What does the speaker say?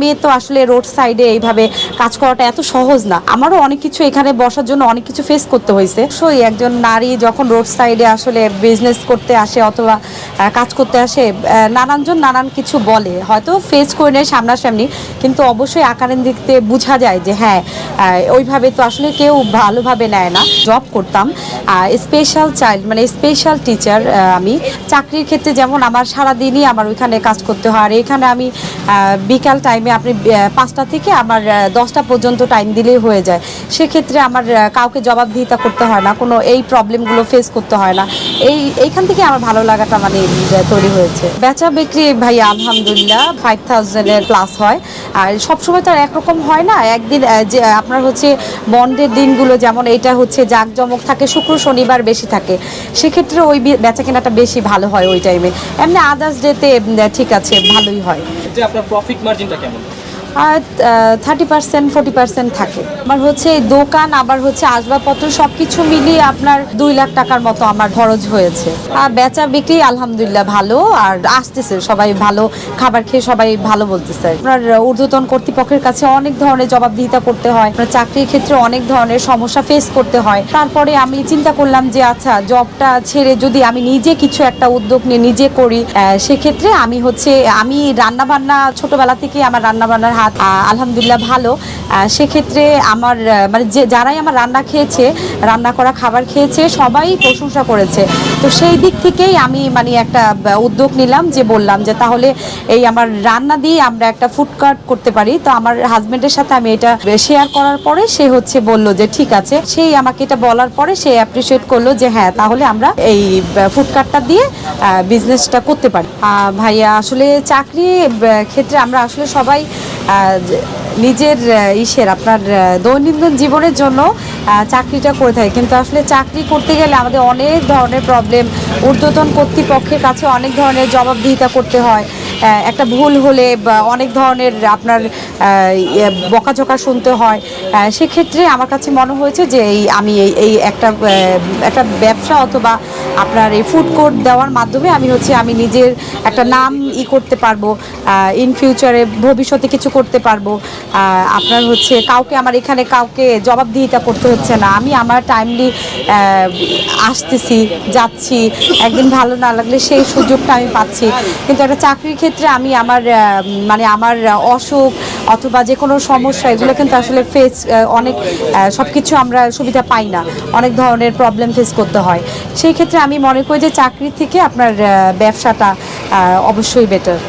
মেয়ে তো আসলে রোড সাইডে এইভাবে কাজ করাটা এত সহজ না। আমারও অনেক কিছু এখানে বসার জন্য অনেক কিছু ফেস করতে হয়েছে। সই একজন নারী যখন রোড সাইডে আসলে বিজনেস করতে আসে অথবা কাজ করতে আসে নানানজন নানান কিছু বলে। হয়তো ফেস করে নেয় সামনাসামনি, কিন্তু অবশ্যই আকারের দিক থেকে বোঝা যায় যে হ্যাঁ ওইভাবে তো আসলে কেউ ভালোভাবে নেয় না। জব করতাম স্পেশাল চাইল্ড মানে স্পেশাল টিচার আমি। চাকরির ক্ষেত্রে যেমন আমার সারাদিনই আমার ওইখানে কাজ করতে হয়। আর এখানে আমি বিকাল টাইমে আপনি পাঁচটা থেকে আমার দশটা পর্যন্ত টাইম দিলেই হয়ে যায়। সেক্ষেত্রে আমার কাউকে জবাবদিহিতা করতে হয় না, কোনো এই প্রবলেমগুলো ফেস করতে হয় না। এই, এইখান থেকে আমার ভালো লাগাটা মানে তৈরি হয়েছে। বেচা বিক্রি ভাই আলহামদুলিল্লাহ ফাইভ থাউজেন্ডের প্লাস হয়। আর সবসময় তো আর একরকম হয় না। একদিন যে, আপনার হচ্ছে বন্ডের দিনগুলো যেমন এটা হচ্ছে জাঁকজমক থাকে, শুক্র, শনিবার বেশি থাকে। সেক্ষেত্রে ওই বেচা কেনাটা বেশি ভালো হয় ওই টাইমে এমনি আদার্স ডেতে ঠিক আছে, ভালোই হয়। আপনার প্রফিট মার্জিনটা কেমন? আর থার্টি পার্সেন্ট ফোর্টি পার্সেন্ট থাকে। আমার হচ্ছে দোকান, আবার হচ্ছে আসবাবপত্র সব কিছু মিলিয়ে আপনার দুই লাখ টাকার মতো আমার খরচ হয়েছে। আর বেচা বিক্রি আলহামদুলিল্লাহ ভালো, আর আসতেছে, সবাই ভালো, খাবার খেয়ে সবাই ভালো বলতেছে। আপনার ঊর্ধ্বতন কর্তৃপক্ষের কাছে অনেক ধরনের জবাবদিহিতা করতে হয়, আপনার চাকরির ক্ষেত্রে অনেক ধরনের সমস্যা ফেস করতে হয়। তারপরে আমি চিন্তা করলাম যে আচ্ছা জবটা ছেড়ে যদি আমি নিজে কিছু একটা উদ্যোগ নিয়ে নিজে করি সেক্ষেত্রে আমি হচ্ছে, আমি রান্না বান্না ছোটবেলা থেকে আমার রান্না বান্নার হাত আলহামদুলিল্লাহ ভালো। সেক্ষেত্রে আমার মানে যে, যারাই আমার রান্না খেয়েছে, রান্না করা খাবার খেয়েছে, সবাই প্রশংসা করেছে। তো সেই দিক থেকেই আমি মানে একটা উদ্যোগ নিলাম যে, বললাম যে, তাহলে এই আমার রান্না দিয়ে আমরা একটা ফুড কার্ট করতে পারি। তো আমার হাজবেন্ডের সাথে আমি এটা শেয়ার করার পরে সে হচ্ছে বলল যে, ঠিক আছে। সেই আমাকে এটা বলার পরে সে অ্যাপ্রিসিয়েট করল যে হ্যাঁ তাহলে আমরা এই ফুড কার্টটা দিয়ে বিজনেসটা করতে পারি। ভাইয়া, আসলে চাকরি ক্ষেত্রে আমরা আসলে সবাই নিজের ইসের আপনার দৈনন্দিন জীবনের জন্য চাকরিটা করে থাকি। কিন্তু আসলে চাকরি করতে গেলে আমাদের অনেক ধরনের প্রবলেম ঊর্ধ্বতন কর্তৃপক্ষের কাছে অনেক ধরনের জবাবদিহিতা করতে হয়। একটা ভুল হলে অনেক ধরনের আপনার ইয়ে, বকাঝকা শুনতে হয়। সেক্ষেত্রে আমার কাছে মনে হয়েছে যে এই আমি এই একটা একটা ব্যবসা অথবা আপনার এই ফুড কোর্ট দেওয়ার মাধ্যমে আমি হচ্ছে আমি নিজের একটা নাম ই করতে পারব ইন ফিউচারে ভবিষ্যতে কিছু করতে পারব আপনার হচ্ছে কাউকে আমার এখানে কাউকে জবাবদিহিতা করতে হচ্ছে না। আমি আমার টাইমলি আসতেছি, যাচ্ছি, একদিন ভালো না লাগলে সেই সুযোগটা আমি পাচ্ছি। কিন্তু একটা চাকরির ক্ষেত্রে আমি আমার মানে আমার অসুখ অথবা যে কোনো সমস্যা, এগুলো কিন্তু আসলে ফেস অনেক সব কিছু আমরা সুবিধা পাই না। অনেক ধরনের প্রবলেম ফেস করতে হয়। সেই ক্ষেত্রে আমি মনে করি যে চাকরি থেকে আপনার ব্যবসাটা অবশ্যই বেটার